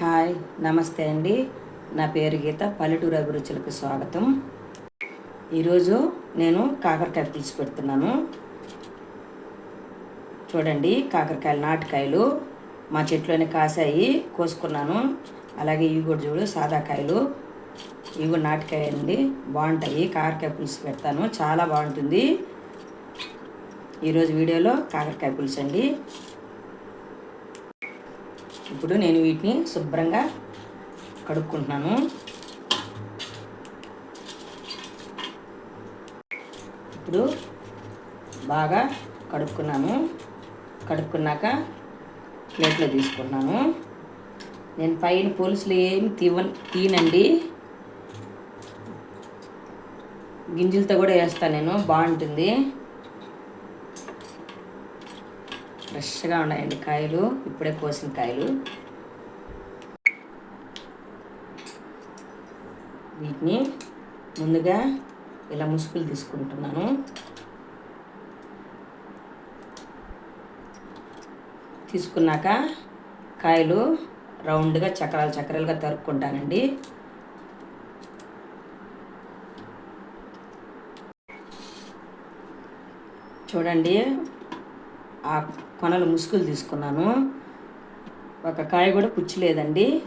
Hi నమస్తే అండి. నా పేరు గీత పల్లెటూరు అభిరుచులకు స్వాగతం. ఈరోజు నేను కాకరకాయ పులుసు పెడుతున్నాను చూడండి కాకరకాయలు నాటుకాయలు మా చెట్లోనే కాసాయి కోసుకున్నాను. అలాగే ఇవి కూడా చూడు సాదా కాయలు. ఇవి కూడా నాటుకాయ అండి బాగుంటాయి. కాకరకాయ పులుసు పెడతాను. చాలా బాగుంటుంది. ఈరోజు వీడియోలో కాకరకాయ పులుసు అండి. ఇప్పుడు నేను వీటిని శుభ్రంగా కడుక్కుంటున్నాను. ఇప్పుడు బాగా కడుక్కున్నాను. కడుక్కున్నాక ప్లేట్లో తీసుకున్నాను. నేను పైన పోలీసులు ఏమి తీవ తీనండి గింజలతో కూడా వేస్తాను నేను. బాగుంటుంది. ఫ్రెష్గా ఉన్నాయండి కాయలు. ఇప్పుడే కోసిన కాయలు. వీటిని ముందుగా ఇలా ముసుగులు తీసుకుంటున్నాను. తీసుకున్నాక కాయలు రౌండ్గా చక్రాలు చక్రాలుగా తరుక్కుంటానండి. చూడండి. ఆ కొనలు ముసుగులు తీసుకున్నాను. ఒక కాయ కూడా పుచ్చలేదండి.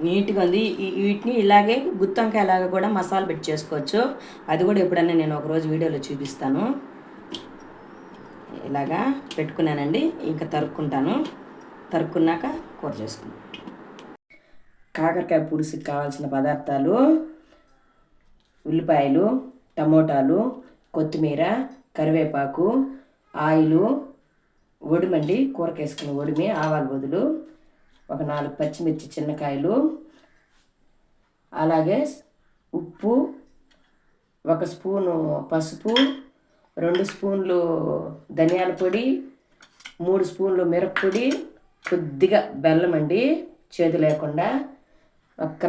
నీట్గా ఉంది. వీటిని ఇలాగే గుత్తంకాయలాగా కూడా మసాలా పెట్టి చేసుకోవచ్చు. అది కూడా ఎప్పుడన్నా నేను ఒకరోజు వీడియోలో చూపిస్తాను. ఇలాగా పెట్టుకున్నానండి. ఇంకా తరుక్కుంటాను. తరుక్కున్నాక కూర చేసుకుంటాను కాకరకాయ పులుసుకి కావాల్సిన పదార్థాలు ఉల్లిపాయలు టమోటాలు కొత్తిమీర కరివేపాకు ఆయిలు ఒడిమండి కూరకి వేసుకున్న ఒడిమి ఆవాల బదులు ఒక నాలుగు పచ్చిమిర్చి చిన్నకాయలు అలాగే ఉప్పు ఒక స్పూను పసుపు రెండు స్పూన్లు ధనియాల పొడి మూడు స్పూన్లు మిరప్పొడి కొద్దిగా బెల్లం అండి చేదు లేకుండా ఒక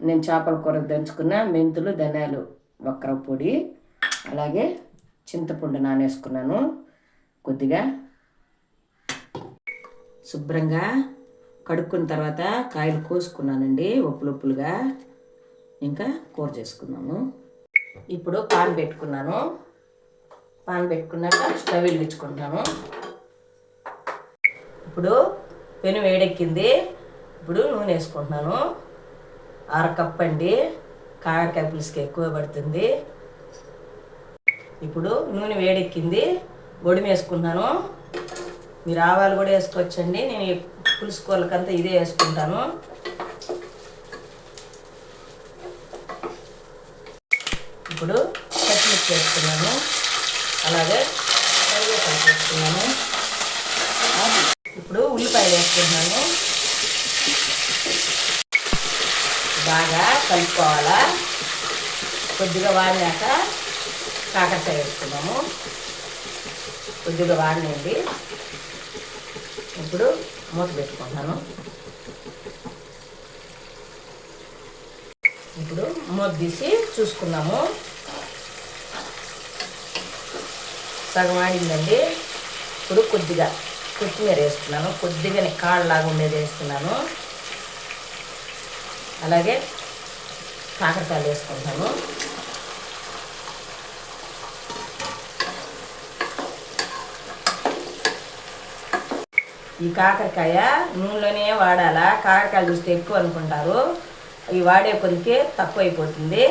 నేను చేపల కూర దంచుకున్న మెంతులు ధనియాలు ఒక్కరవ పొడి అలాగే చింతపండు నానేసుకున్నాను కొద్దిగా శుభ్రంగా కడుక్కున్న తర్వాత కాయలు కోసుకున్నానండి ఉప్పులు ఉప్పులుగా. ఇంకా కూర చేసుకున్నాము. ఇప్పుడు పాన్ పెట్టుకున్నాను. పాన్ పెట్టుకున్నాక స్టవ్ వెలిగించుకుంటాను ఇప్పుడు పెను వేడెక్కింది. ఇప్పుడు నూనె వేసుకుంటున్నాను. అర కప్ అండి. కాకరకాయ పులుసుకి ఎక్కువ పడుతుంది. ఇప్పుడు నూనె వేడెక్కింది. బొడిమేసుకున్నాను వేసుకుంటున్నాను మీరు ఆవాలు కూడా వేసుకోవచ్చండి. నేను పులుసు కూరలకంతా ఇదే వేసుకుంటాను. ఇప్పుడు పచ్చిమిర్చి వేసుకున్నాను. అలాగే కరివేపాకు వేసుకున్నాను. ఇప్పుడు ఉల్లిపాయ వేసుకుంటున్నాను. బాగా కలుపుకోవాలా? కొద్దిగా వాడినాక కాకరకాయ వేసుకున్నాము. కొద్దిగా వాడినండి. ఇప్పుడు మూత పెట్టుకుంటాను. ఇప్పుడు మూత తీసి చూసుకున్నాము సగం ఆడిందండి ఇప్పుడు కొద్దిగా కొత్తిమీర వేస్తున్నాను. కొద్దిగానే కాళ్ళలాగా ఉండేది వేస్తున్నాను. అలాగే కాకరకాయలు వేసుకుంటాను. ఈ కాకరకాయ నూనెలోనే వాడాలా? కాకరకాయలు చూస్తే ఎక్కువ అనుకుంటారు. ఈ వాడే కొద్దికే తక్కువ అయిపోతుంది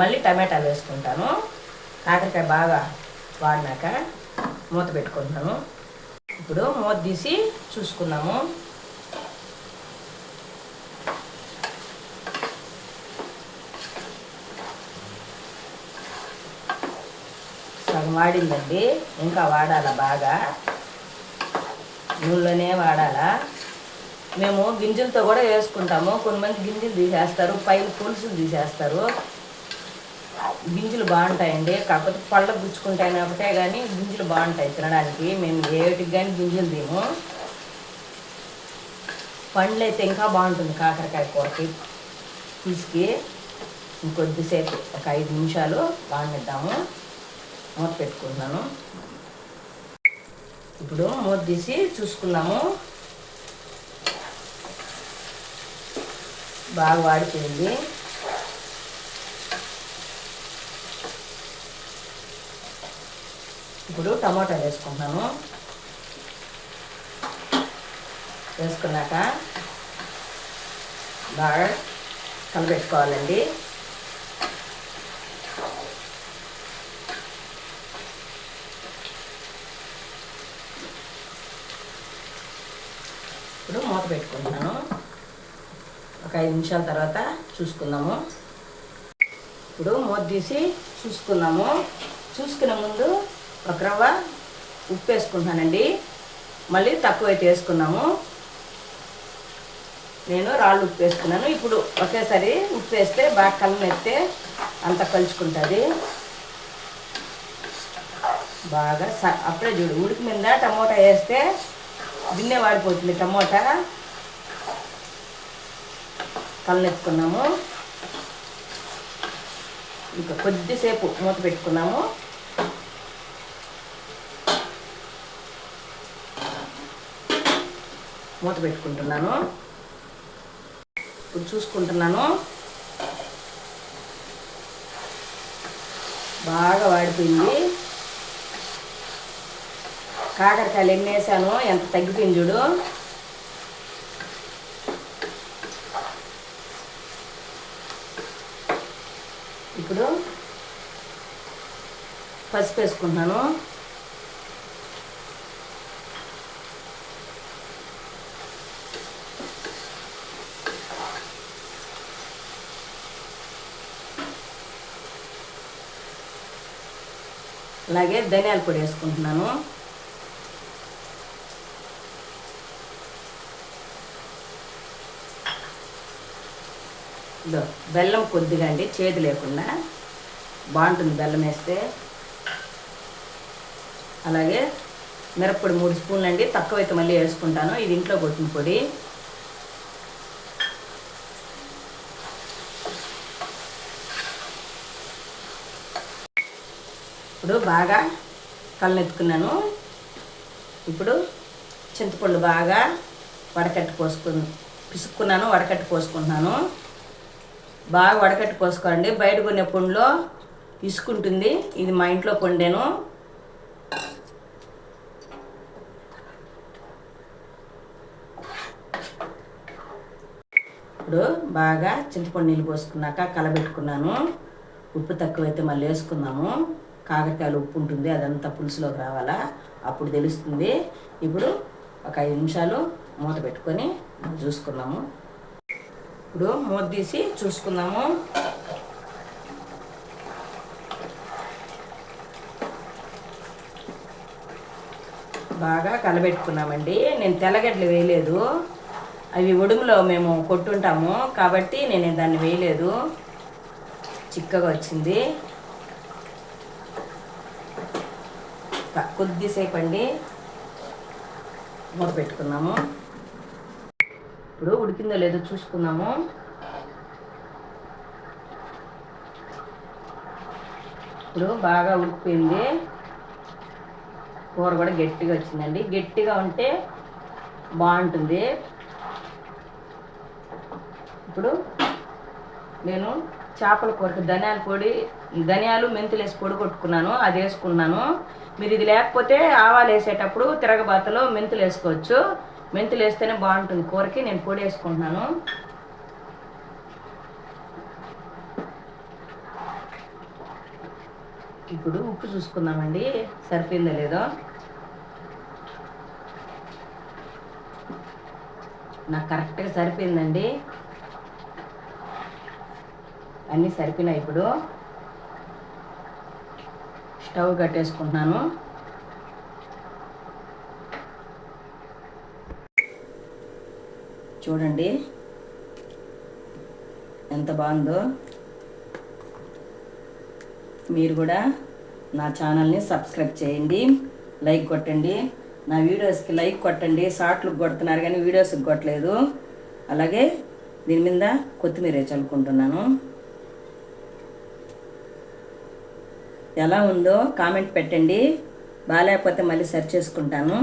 మళ్ళీ టమాటాలు వేసుకుంటాను. కాకరకాయ బాగా వాడినాక మూత పెట్టుకుంటాను ఇప్పుడు మూత తీసి చూసుకున్నాము సగం వాడిందండి. ఇంకా వాడాలా బాగా? నూనెలోనే వాడాలా? మేము గింజలతో కూడా వేసుకుంటాము. కొంతమంది గింజలు తీసేస్తారు పైన పులుసులు తీసేస్తారు. గింజలు బాగుంటాయండి. కాకపోతే పళ్ళకు గుచ్చుకుంటాయి ఒకటే కానీ గింజలు బాగుంటాయి తినడానికి. మేము ఏటికి కానీ గింజలు తిను పండ్లు అయితే ఇంకా బాగుంటుంది కాకరకాయ కూరకి. పులుసుకి ఇంకొద్దిసేపు ఒక ఐదు నిమిషాలు బాగునిద్దాము మూత పెట్టుకుంటున్నాను. ఇప్పుడు మూత తీసి చూసుకున్నాము. బాగా వాడిపోయింది. ఇప్పుడు టమాటా వేసుకుంటున్నాను. వేసుకున్నాక బాగా కలబెట్టుకోవాలండి ఇప్పుడు మూత పెట్టుకుంటున్నాను. ఒక ఐదు నిమిషాల తర్వాత చూసుకుందాము. ఇప్పుడు మూత తీసి చూసుకుందాము. చూసుకునే ముందు ఒక రవ్వ ఉప్పు వేసుకుంటున్నానండి. మళ్ళీ తక్కువ అయితే వేసుకున్నాము. నేను రాళ్ళు ఉప్పు వేసుకున్నాను. ఇప్పుడు ఒకేసారి ఉప్పు వేస్తే బాగా కలమెత్తే అంత కలుచుకుంటుంది. బాగా స అప్పుడే చూడు ఉడికి మీద టమోటా వేస్తే గిన్నె వాడిపోతుంది టమోటా. కలనెత్తుకున్నాము ఇంకా కొద్దిసేపు మూత పెట్టుకున్నాము. మూత పెట్టుకుంటున్నాను. ఇప్పుడు చూసుకుంటున్నాను. బాగా వాడిపోయింది. కాకరకాయలు ఎన్ని వేసాను ఎంత తగ్గిపోయింది చూడు. ఇప్పుడు పసుపు వేసుకుంటున్నాను. అలాగే ధనియాల పొడి వేసుకుంటున్నాను. ఇదో బెల్లం కొద్దిగా అండి చేతి లేకుండా. బాగుంటుంది బెల్లం వేస్తే. అలాగే మిరప్పొడి మూడు స్పూన్లు అండి తక్కువైతే మళ్ళీ వేసుకుంటాను. ఇది ఇంట్లో కొట్టిన పొడి. ఇప్పుడు బాగా కళ్ళనెత్తుకున్నాను ఇప్పుడు చింతపండు బాగా వడకట్టి పోసుకుని పిసుక్కున్నాను వడకట్టి పోసుకుంటున్నాను. బాగా వడకట్టి పోసుకోండి బయట కొనే పుండ్లో ఇసుకుంటుంది. ఇది మా ఇంట్లో పొండాను ఇప్పుడు బాగా చింతపండు నీళ్ళు పోసుకున్నాక కలబెట్టుకున్నాను. ఉప్పు తక్కువైతే మళ్ళీ వేసుకున్నాము కాకరకాయలు ఉప్పు ఉంటుంది అదంతా పులుసులోకి రావాలా? అప్పుడు తెలుస్తుంది. ఇప్పుడు ఒక ఐదు నిమిషాలు మూత పెట్టుకొని చూసుకున్నాము ఇప్పుడు మూత తీసి చూసుకుందాము. బాగా కలబెట్టుకున్నామండి. నేను తెల్లగడ్డలు వేయలేదు. అవి ఉడుములో మేము కొట్టుంటాము. కాబట్టి నేను దాన్ని వేయలేదు. చిక్కగా వచ్చింది. కొద్దిసేపు అండి. మూత పెట్టుకున్నాము. ఇప్పుడు ఉడికిందో లేదో చూసుకుందాము. ఇప్పుడు బాగా ఉడికిపోయింది. కూర కూడా గట్టిగా వచ్చిందండి. గట్టిగా ఉంటే బాగుంటుంది. ఇప్పుడు నేను చేపల కూరకు ధనియాల పొడి ధనియాలు మెంతులు వేసి పొడి కొట్టుకున్నాను. అది వేసుకున్నాను. మీరు ఇది లేకపోతే ఆవాలు వేసేటప్పుడు తిరగబాతలో మెంతులు వేసుకోవచ్చు. మెంతులు వేస్తేనే బాగుంటుంది. కూరకి నేను పొడి వేసుకుంటున్నాను. ఇప్పుడు ఉప్పు చూసుకుందామండి. సరిపోయిందో లేదో? నాకు కరెక్ట్గా సరిపోయిందండి. అన్నీ సరిపోయినాయి ఇప్పుడు. స్టవ్ కట్టేసుకుంటున్నాను. చూడండి. ఎంత బాగుందో. మీరు కూడా నా ఛానల్ని సబ్స్క్రైబ్ చేయండి లైక్ కొట్టండి. నా వీడియోస్కి లైక్ కొట్టండి. షార్ట్లకు కొడుతున్నారు కానీ వీడియోస్కి కొట్టలేదు. అలాగే దీని మీద కొత్తిమీర చల్లుకుంటున్నాను. ఎలా ఉందో కామెంట్ పెట్టండి. బాగాలేకపోతే మళ్ళీ సెర్చ్ చేసుకుంటాను.